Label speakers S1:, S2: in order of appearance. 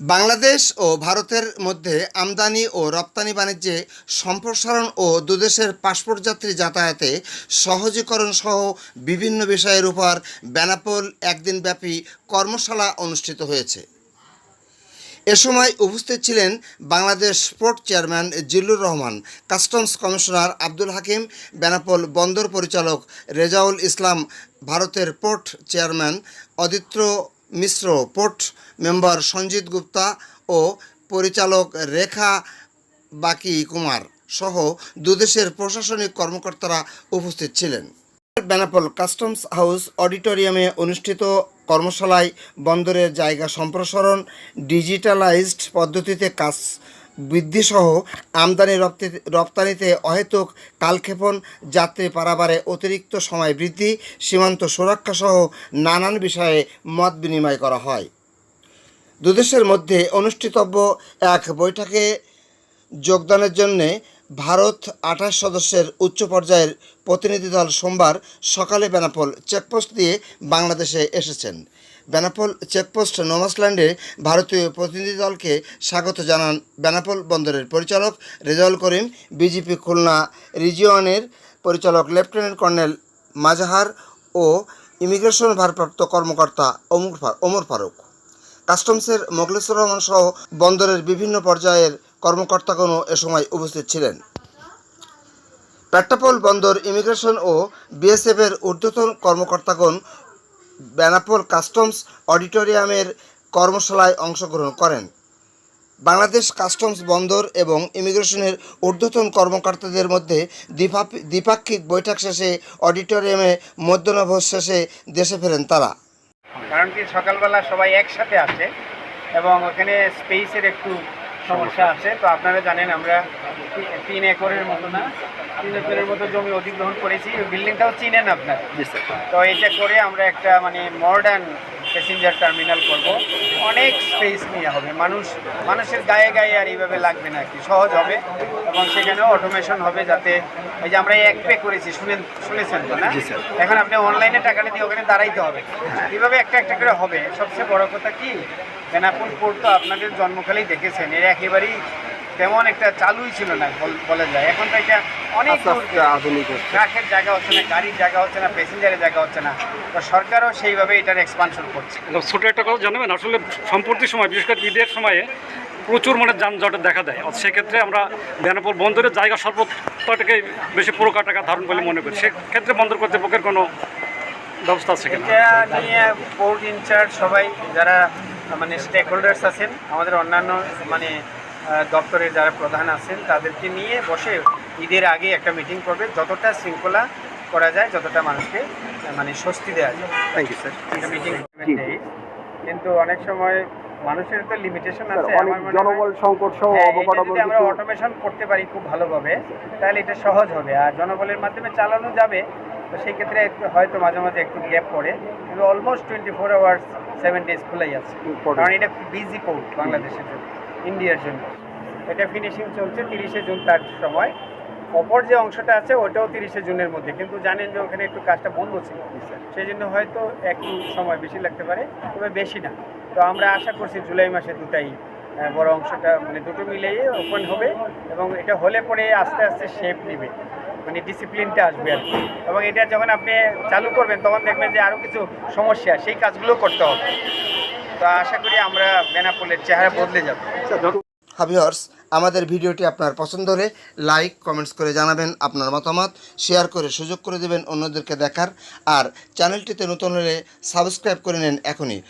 S1: বাংলাদেশ ও ভারতের মধ্যে আমদানি ও রপ্তানি বাণিজ্যে সম্প্রসারণ ও দুদেশের পাসপোর্ট যাত্রী যাতায়াতে সহজীকরণ সহ বিভিন্ন বিষয়ের উপর বেনাপোল একদিনব্যাপী কর্মশালা অনুষ্ঠিত হয়েছে। এ সময় উপস্থিত ছিলেন Bangladesh port chairman Zillur Rahman, customs commissioner Abdul Hakim, Benapole বন্দর পরিচালক রেজাউল ইসলাম, ভারতের port chairman Aditra Mishra, port member Sanjit Gupta ও পরিচালক রেখা বাকি কুমার সহ দুদেশের প্রশাসনিক কর্মকর্তারা উপস্থিত ছিলেন। বেনাপল কাস্টমস হাউস অডিটোরিয়ামে অনুষ্ঠিত কর্মশালায় বন্দরের জায়গা সম্প্রসারণ, ডিজিটালাইজড পদ্ধতিতে কাজ বৃদ্ধিসহ আমদানি রপ্তি- রপ্তানিতে অহেতুক কালক্ষেপণ যাত্রী পারাবারে অতিরিক্ত সময় বৃদ্ধি, সীমান্ত সুরক্ষাসহ নানান বিষয়ে মত বিনিময় করা হয়। দুদেশের মধ্যে অনুষ্ঠিতব্য এক বৈঠকে যোগদানের জন্যে ভারত আঠাশ সদস্যের উচ্চ পর্যায়ের প্রতিনিধি দল সোমবার সকালে বেনাপোল চেকপোস্ট দিয়ে বাংলাদেশে এসেছেন। বেনাপোল চেকপোস্ট নোমাসল্যান্ডে ভারতীয় প্রতিনিধি দলকে স্বাগত জানান বেনাপোল বন্দরের পরিচালক রেজাউল করিম। বিজেপি খুলনা রিজিয়নের পরিচালক লেফটেন্যান্ট কর্নেল মাজাহার ও ইমিগ্রেশন ভারপ্রাপ্ত কর্মকর্তা ওমর ওমর ফারুক। কাস্টমসের মোগলেশ্বর রহমান সহ বন্দরের বিভিন্ন পর্যায়ের কর্মকর্তাগণও এ সময় উপস্থিত ছিলেন। পেট্টাপোল বন্দর ইমিগ্রেশন ও বিএসএফের ঊর্ধ্বতন কর্মকর্তাগণ বেনাপোল কাস্টমস অডিটোরিয়ামের কর্মশালায় অংশগ্রহণ করেন। বাংলাদেশ কাস্টমস বন্দর এবং ইমিগ্রেশনের ঊর্ধ্বতন কর্মকর্তাদের মধ্যে দ্বিপাক্ষিক বৈঠক শেষে অডিটোরিয়ামে মধ্যনভোজ শেষে দেশে ফেরেন তারা।
S2: কারণ কি সকালবেলা সবাই একসাথে আসে এবং ওখানে স্পেসের একটু সমস্যা আছে। তো আপনারা জানেন আমরা তিন একরের মতো না তিন একরের মতো জমি অধিগ্রহণ করেছি। ওই বিল্ডিংটাও চিনেন আপনার? তো এটা করে আমরা একটা মানে মডার্ন প্যাসেঞ্জার টার্মিনাল করব। অনেক স্পেস নিয়ে হবে। মানুষ মানুষের গায়ে গায়ে আর এইভাবে লাগবে না কি। সহজ হবে। এবং সেখানেও অটোমেশন হবে যাতে ওই যে আমরা এক পে করেছি শুনেন শুনেছেন তো না? এখন আপনি অনলাইনে টাকাটা দিয়ে ওখানে দাঁড়াইতে হবে। এইভাবে একটা একটা করে হবে। সবচেয়ে বড় কথা কি? বেনাপুর পোর্ট তো আপনাদের জন্মকালেই দেখেছেন। এর একেবারেই তেমন একটা চালুই ছিল না বল- বলা যায়। এখন তো এটা অনেক দূর ট্রাকের জায়গা হচ্ছে না গাড়ির জায়গা হচ্ছে না প্যাসেঞ্জারের জায়গা হচ্ছে না। তো সরকারও সেইভাবে এটার এক্সপানশন করছে।
S3: ছোট একটা কথা জানাবেন আসলে সম্প্রতি সময় বিশেষ করে ঈদের সময়ে প্রচুর মানে যানজটের দেখা দেয়। আর সেক্ষেত্রে আমরা বেনাপোল বন্দরের জায়গা স্বল্পতাটাকে বেশি পুরো টাকা ধারণ বলে মনে করি। সেক্ষেত্রে বন্দর কর্তৃপক্ষের কোনো ব্যবস্থা আছে কিনা?
S2: এটা নিয়ে পোর্ট ইনচার্জ সবাই যারা মানে স্টেক হোল্ডার্স আছেন আমাদের অন্যান্য মানে দপ্তরের যারা প্রধান আছেন তাদেরকে নিয়ে বসে ঈদের আগে একটা মিটিং করবে যতটা শৃঙ্খলা করা যায় যতটা মানুষকে মানে স্বস্তি দেওয়া যায়।
S3: থ্যাংক ইউ স্যার
S2: একটা মিটিং কিন্তু অনেক সময় মানুষের তো লিমিটেশন আছে।
S4: জনবল সংকট সহ
S2: হ্যাঁ,
S4: অবকাঠামো
S2: আমরা অটোমেশন করতে পারি খুব ভালোভাবে তাহলে এটা সহজ হবে। আর জনবলের মাধ্যমে চালানো যাবে তো সেই ক্ষেত্রে একটু হয়তো মাঝে মাঝে একটু গ্যাপ পড়ে। কিন্তু almost twenty four hours seven days খোলাই আছে। কারণ এটা খুব বিজি পোর্ট বাংলাদেশের জন্য। ইন্ডিয়ার জন্য। এটা ফিনিশিং চলছে তিরিশে জুন তার সময়। অপর যে অংশটা আছে ওটাও তিরিশে জুনের মধ্যে। কিন্তু জানেন যে ওখানে একটু কাজটা বন্ধ ছিল। সেই জন্য হয়তো একটু সময় বেশি লাগতে পারে, তবে বেশি না। তো আমরা আশা করছি জুলাই মাসে দুটাই বড় অংশটা মানে দুটো মিলিয়ে ওপেন হবে এবং এটা হলে পরে আস্তে আস্তে শেপ নেবে। মানে ডিসিপ্লিনটা আসবে আর কি। এবং এটা যখন আপনি চালু করবেন, তখন দেখবেন যে আরও কিছু সমস্যা, সেই কাজগুলো করতে হবে। তো আশা করি আমরা বেনাপোলের চেহারা বদলে যাবে।
S1: হাভিয়ার্স আমাদের ভিডিওটি আপনার পছন্দ হলে লাইক কমেন্টস করে জানাবেন, আপনার মতামত শেয়ার করে সুযোগ করে দেবেন অন্যদেরকে দেখার। আর চ্যানেলটিতে নতুন হলে সাবস্ক্রাইব করে নেন এখনই।